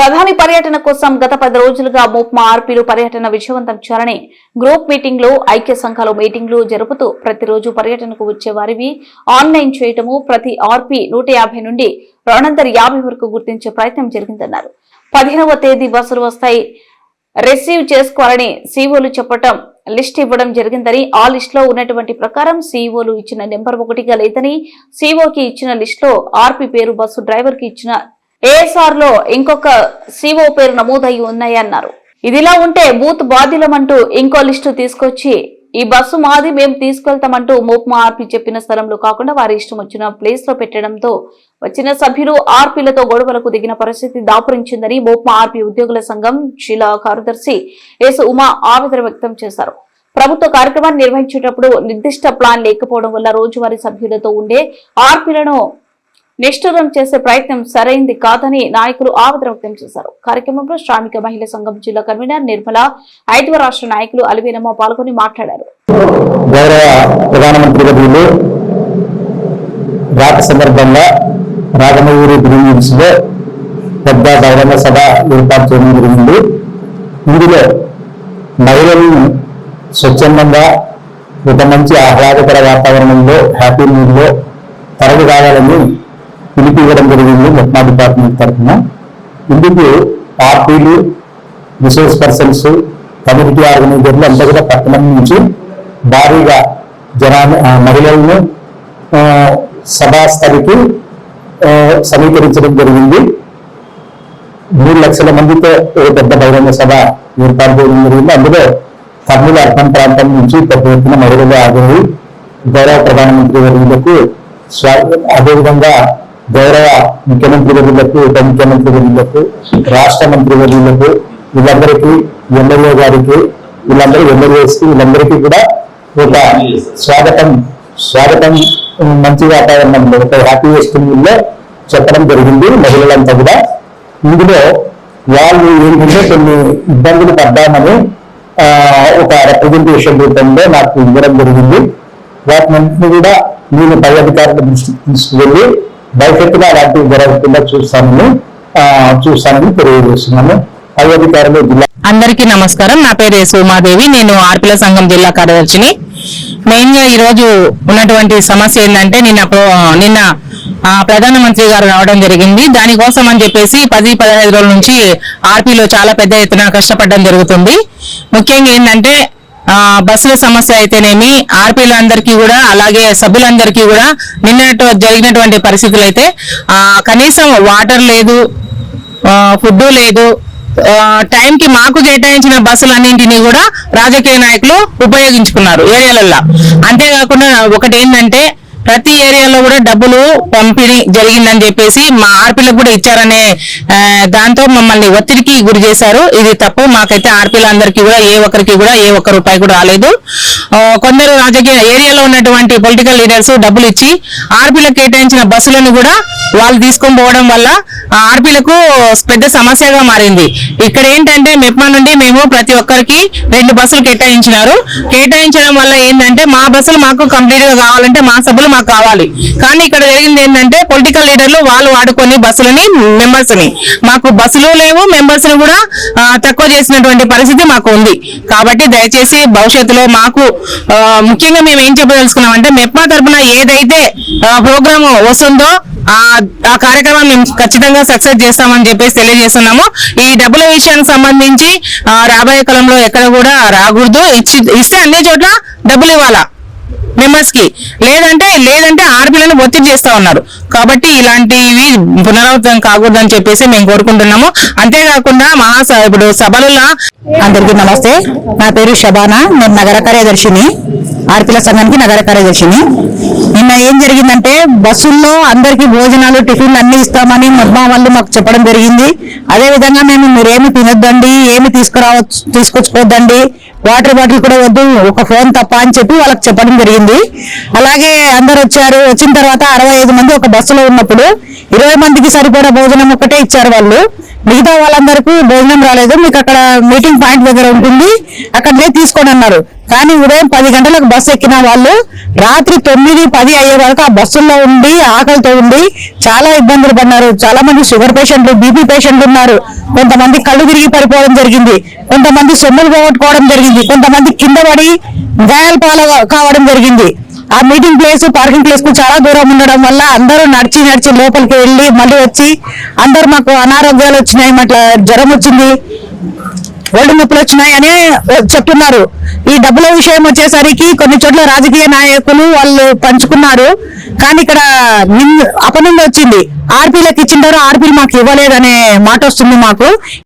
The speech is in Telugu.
ప్రధాని పర్యటన కోసం గత పది రోజులుగా మోప్మా ఆర్పీలు పర్యటన విజయవంతం చేయాలని గ్రూప్ మీటింగ్లు ఐక్య సంఘాలు మీటింగ్లు జరుపుతూ ప్రతిరోజు పర్యటనకు వచ్చే వారివి ఆన్లైన్ చేయటము ప్రతి ఆర్పీ నూట యాభై నుండి రెండు యాభై వరకు గుర్తించే ప్రయత్నం జరిగిందన్నారు. పదిహేనవ తేదీ బస్సులు వస్తాయి. రిసీవ్ చేసుకోవాలని సీఓలు చెప్పటం లిస్ట్ ఇవ్వడం జరిగిందని ఆ లిస్ట్లో ఉన్నటువంటి ప్రకారం సీఓలు ఇచ్చిన నెంబర్ ఒకటిగా లేదని సీఓకి ఇచ్చిన లిస్ట్లో ఆర్పి పేరు బస్సు డ్రైవర్కి ఇచ్చిన ఏఎస్ఆర్లో ఇంకొక సిఓ పేరు నమోదై ఉన్నాయన్నారు. ఇదిలా ఉంటే బూత్ బాధ్యులమంటూ ఇంకో లిస్టు తీసుకొచ్చి ఈ బస్సు మాది మేము తీసుకెళ్తామంటూ మోప్మా ఆర్పి చెప్పిన స్థలంలో కాకుండా వారి ఇష్టం వచ్చిన ప్లేస్లో పెట్టడంతో వచ్చిన సభ్యులు ఆర్పీలతో గొడవలకు దిగిన పరిస్థితి దాపురించిందని మోప్మా ఆర్పీ ఉద్యోగుల సంఘం జిల్లా కార్యదర్శి ఎస్ ఉమా ఆవేదన వ్యక్తం చేశారు. ప్రభుత్వ కార్యక్రమాన్ని నిర్వహించేటప్పుడు నిర్దిష్ట ప్లాన్ లేకపోవడం వల్ల రోజువారీ సభ్యులతో ఉండే ఆర్పీలను నిష్ఠూరం చేసే ప్రయత్నం సరైంది కాదని నాయకులు ఆవేదన వ్యక్తం చేశారు. కార్యక్రమంలో శ్రామిక మహిళా సంఘం జిల్లా కన్వీనర్ నిర్మల ఐదవ రాష్ట్ర నాయకులు అలివేనమ్మ పాల్గొని మాట్లాడారు. రాక సందర్భంగా రాగమయూరి గ్రీన్స్లో పెద్ద బహిరంగ సభ ఏర్పాటు చేయడం జరిగింది. ఇందులో మహిళలను స్వచ్ఛందంగా ఒక మంచి ఆహ్లాదకర వాతావరణంలో హ్యాపీ మూడ్లో తరలి పిలిపివ్వడం జరిగింది మెట్నా డిపార్ట్మెంట్ తరఫున. ఇందుకు పార్టీలు రిసోర్స్ పర్సన్స్ కమ్యూనిటీ ఆర్గనైజర్లు అంతా కూడా పట్టణం నుంచి భారీగా జనాన్ని మహిళలను సభాస్థలికి సమీకరించడం జరిగింది. మూడు లక్షల మందితో ఒక పెద్ద బహిరంగ సభ ఏర్పాటు చేయడం జరిగింది. అందులో కర్నూలు అర్బన్ ప్రాంతం నుంచి పెద్ద ఎత్తున మహిళలు హాజరై గౌరవ ప్రధానమంత్రి వర్గులకు స్వా- అదేవిధంగా గౌరవ ముఖ్యమంత్రి వర్యులకు ఉప ముఖ్యమంత్రి వర్యులకు రాష్ట్ర మంత్రి వర్యులకు వీళ్ళందరికీ ఎమ్మెల్యే గారికి వీళ్ళందరూ ఎమ్మెల్యేస్కి వీళ్ళందరికీ కూడా ఒక స్వాగతం స్వాగతం మంచి వాతావరణంలో ఒక హ్యాపీ లో చెప్పడం జరిగింది మహిళలంతా కూడా. ఇందులో వాళ్ళు ఏంటంటే కొన్ని ఇబ్బందులు పడ్డామని ఒక రిప్రజెంటేషన్ రూపంలో నాకు ఇవ్వడం జరిగింది. వాటిని కూడా నేను పై అధికారుల దృష్టికి తీసుకువెళ్ళి భవిష్యత్తులో అలాంటివి జరగకుండా చూస్తానని చూస్తానని తెలియజేస్తున్నాను. అధికారులు జిల్లా అందరికీ నమస్కారం. నా పేరు సోమాదేవి. నేను ఆర్పిల సంఘం జిల్లా కార్యదర్శిని. మెయిన్గా ఈరోజు ఉన్నటువంటి సమస్య ఏంటంటే నిన్న నిన్న ప్రధానమంత్రి గారు రావడం జరిగింది. దానికోసం అని చెప్పేసి పది పదహైదు రోజుల నుంచి ఆర్పీలో చాలా పెద్ద ఎత్తున కష్టపడడం జరుగుతుంది. ముఖ్యంగా ఏంటంటే బస్సుల సమస్య అయితేనేమి ఆర్పీలందరికీ కూడా అలాగే సభ్యులందరికీ కూడా నిన్న జరిగినటువంటి పరిస్థితులు అయితే కనీసం వాటర్ లేదు ఫుడ్ లేదు టైంకి మాకు కేటాయించిన బస్సులన్నింటినీ కూడా రాజకీయ నాయకులు ఉపయోగించుకున్నారు ఏరియాలల్లో. అంతేకాకుండా ఒకటి ఏంటంటే ప్రతి ఏరియాలో కూడా డబ్బులు పంపిణీ జరిగిందని చెప్పేసి మా ఆర్పీలకు కూడా ఇచ్చారనే దాంతో మమ్మల్ని ఒత్తిడికి గురి చేశారు. ఇది తప్పు. మాకైతే ఆర్పీలందరికీ కూడా ఏ ఒక్కరికి కూడా ఏ ఒక్క రూపాయి కూడా రాలేదు. కొందరు రాజకీయ ఏరియాలో ఉన్నటువంటి పొలిటికల్ లీడర్స్ డబ్బులు ఇచ్చి ఆర్పీలకు కేటాయించిన బస్సులను కూడా వాళ్ళు తీసుకొని పోవడం వల్ల ఆర్పీలకు పెద్ద సమస్యగా మారింది. ఇక్కడ ఏంటంటే మెప్మా నుండి మేము ప్రతి ఒక్కరికి రెండు బస్సులు కేటాయించినారు. కేటాయించడం వల్ల ఏంటంటే మా బస్సులు మాకు కంప్లీట్గా కావాలంటే మా సభ్యులు మాకు కావాలి. కానీ ఇక్కడ జరిగింది ఏంటంటే పొలిటికల్ లీడర్లు వాళ్ళు వాడుకొని బస్సులని మెంబర్స్ని మాకు బస్సులు లేవు మెంబర్స్ని కూడా తక్కువ చేసినటువంటి పరిస్థితి మాకు ఉంది. కాబట్టి దయచేసి భవిష్యత్తులో మాకు ముఖ్యంగా మేము ఏం చెప్పదలుచుకున్నాం అంటే మెప్మా తరఫున ఏదైతే ప్రోగ్రామ్ వస్తుందో ఆ కార్యక్రమం మేము ఖచ్చితంగా సక్సెస్ చేస్తామని చెప్పేసి తెలియజేస్తున్నాము. ఈ డబ్బుల విషయానికి సంబంధించి రాబోయే కాలంలో ఎక్కడ కూడా రాకూడదు. ఇచ్చి ఇస్తే అన్ని చోట్ల డబ్బులు ఇవ్వాలా మెంబర్స్కి. లేదంటే లేదంటే ఆర్పీలను ఒత్తిడి చేస్తా ఉన్నారు. కాబట్టి ఇలాంటివి పునరావృతం కాకూడదని చెప్పేసి మేము కోరుకుంటున్నాము. అంతేకాకుండా మహా ఇప్పుడు సభలలో అందరికీ నమస్తే. నా పేరు శబానా. నేను నగర కార్యదర్శిని. ఆర్పిల సంఘానికి నగర కార్యదర్శిని. నిన్న ఏం జరిగిందంటే బస్సుల్లో అందరికీ భోజనాలు టిఫిన్లు అన్ని ఇస్తామని మద్మా వాళ్ళు మాకు చెప్పడం జరిగింది. అదే విధంగా మేము మీరేమి తినొద్దండి ఏమి తీసుకురావచ్చు తీసుకొచ్చుకోవద్దండి వాటర్ బాటిల్ కూడా వద్దు ఒక ఫోన్ తప్ప అని చెప్పి వాళ్ళకి చెప్పడం జరిగింది. అలాగే అందరు వచ్చారు. వచ్చిన తర్వాత అరవై ఐదు మంది ఒక బస్సులో ఉన్నప్పుడు ఇరవై మందికి సరిపడా భోజనం ఒకటే ఇచ్చారు వాళ్ళు. మిగతా వాళ్ళందరికీ భోజనం రాలేదు. మీకు అక్కడ మీటింగ్ పాయింట్ దగ్గర ఉంటుంది. అక్కడనే తీసుకోండి అన్నారు. కానీ ఉదయం పది గంటలకు బస్సు ఎక్కిన వాళ్ళు రాత్రి తొమ్మిది పది అయ్యే వరకు ఆ బస్సుల్లో ఉండి ఆకలితో ఉండి చాలా ఇబ్బందులు పడినారు చాలా మంది షుగర్ పేషెంట్లు బీపీ పేషెంట్లు ఉన్నారు. కొంతమంది కళ్ళు తిరిగి పడిపోవడం జరిగింది. కొంతమంది సొమ్ములు పోగొట్టుకోవడం జరిగింది. కొంతమంది కింద పడి గాయాల పాల కావడం జరిగింది. ఆ మీటింగ్ ప్లేస్ పార్కింగ్ ప్లేస్కు చాలా దూరం ఉండడం వల్ల అందరూ నడిచి నడిచి లోపలికి వెళ్ళి మళ్ళీ వచ్చి అందరు మాకు అనారోగ్యాలు వచ్చినాయి మాకు జ్వరం వచ్చింది. ఒళ్ళు నొప్పులు వచ్చినాయని చెప్తున్నారు. ఈ డబ్బుల విషయం వచ్చేసరికి కొన్ని చోట్ల రాజకీయ నాయకులు వాళ్ళు పంచుకున్నారు. కానీ ఇక్కడ నిన్- అపనింద వచ్చింది. ఆర్పీలకు ఇచ్చింటారు ఆర్పీలు మాకు ఇవ్వలేదనే మాట వస్తుంది మాకు.